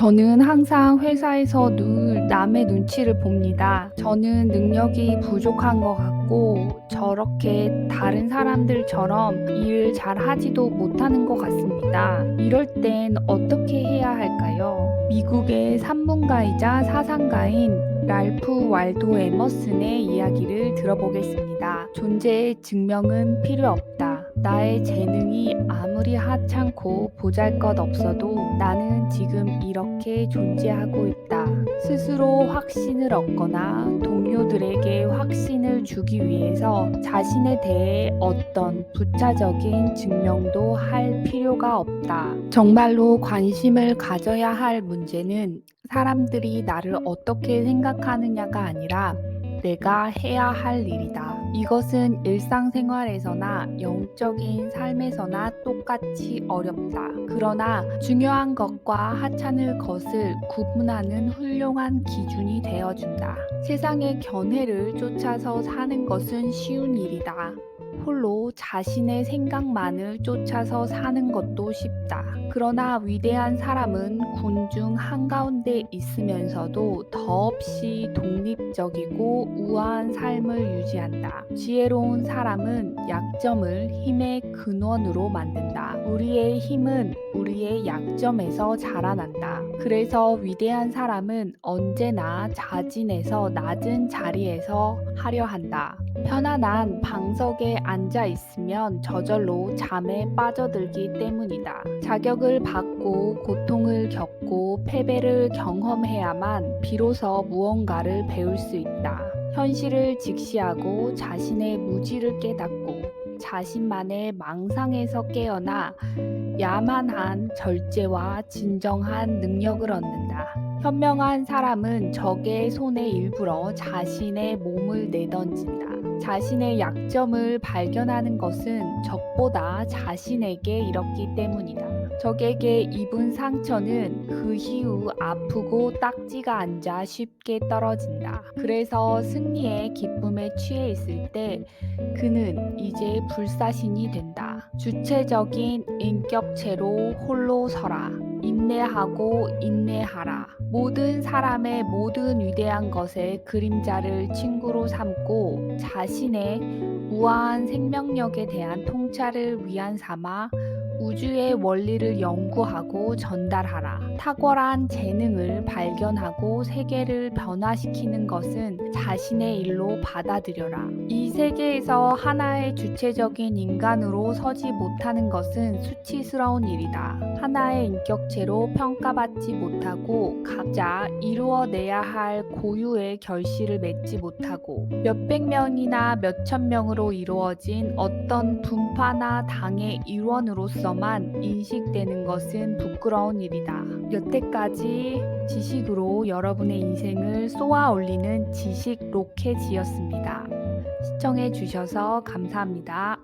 저는 항상 회사에서 늘 남의 눈치를 봅니다. 저는 능력이 부족한 것 같고 저렇게 다른 사람들처럼 일을 잘 하지도 못하는 것 같습니다. 이럴 땐 어떻게 해야 할까요? 미국의 산문가이자 사상가인 랄프 왈도 에머슨의 이야기를 들어보겠습니다. 존재의 증명은 필요 없다. 나의 재능이 아무리 하찮고 보잘 것 없어도 나는 지금 이렇게 존재하고 있다. 스스로 확신을 얻거나 동료들에게 확신을 주기 위해서 자신에 대해 어떤 부차적인 증명도 할 필요가 없다. 정말로 관심을 가져야 할 문제는 사람들이 나를 어떻게 생각하느냐가 아니라 내가 해야 할 일이다. 이것은 일상생활에서나 영적인 삶에서나 똑같이 어렵다. 그러나 중요한 것과 하찮을 것을 구분하는 훌륭한 기준이 되어준다. 세상의 견해를 쫓아서 사는 것은 쉬운 일이다. 홀로 자신의 생각만을 쫓아서 사는 것도 쉽다. 그러나 위대한 사람은 군중 한가운데 있으면서도 더없이 독립적이고 우아한 삶을 유지한다. 지혜로운 사람은 약점을 힘의 근원으로 만든다. 우리의 힘은 우리의 약점에서 자라난다. 그래서 위대한 사람은 언제나 자진해서 낮은 자리에서 하려 한다. 편안한 방석에 앉아 있으면 저절로 잠에 빠져들기 때문이다. 자격을 받고 고통을 겪고 패배를 경험해야만 비로소 무언가를 배울 수 있다. 현실을 직시하고 자신의 무지를 깨닫고 자신만의 망상에서 깨어나 야만한 절제와 진정한 능력을 얻는다. 현명한 사람은 적의 손에 일부러 자신의 몸을 내던진다. 자신의 약점을 발견하는 것은 적보다 자신에게 이렇기 때문이다. 적에게 입은 상처는 그 이후 아프고 딱지가 앉아 쉽게 떨어진다. 그래서 승리의 기쁨에 취해 있을 때 그는 이제 불사신이 된다. 주체적인 인격체로 홀로 서라. 인내하고 인내하라. 모든 사람의 모든 위대한 것의 그림자를 친구로 삼고 자신의 무한한 생명력에 대한 통찰을 위한 삼아 우주의 원리를 연구하고 전달하라. 탁월한 재능을 발견하고 세계를 변화시키는 것은 자신의 일로 받아들여라. 이 세계에서 하나의 주체적인 인간으로 서지 못하는 것은 수치스러운 일이다. 하나의 인격체로 평가받지 못하고 각자 이루어내야 할 고유의 결실을 맺지 못하고 몇백 명이나 몇천 명으로 이루어진 어떤 분파나 당의 일원으로 서만 인식되는 것은 부끄러운 일이다. 여태까지 지식으로 여러분의 인생을 쏘아 올리는 지식 로켓이었습니다. 시청해 주셔서 감사합니다.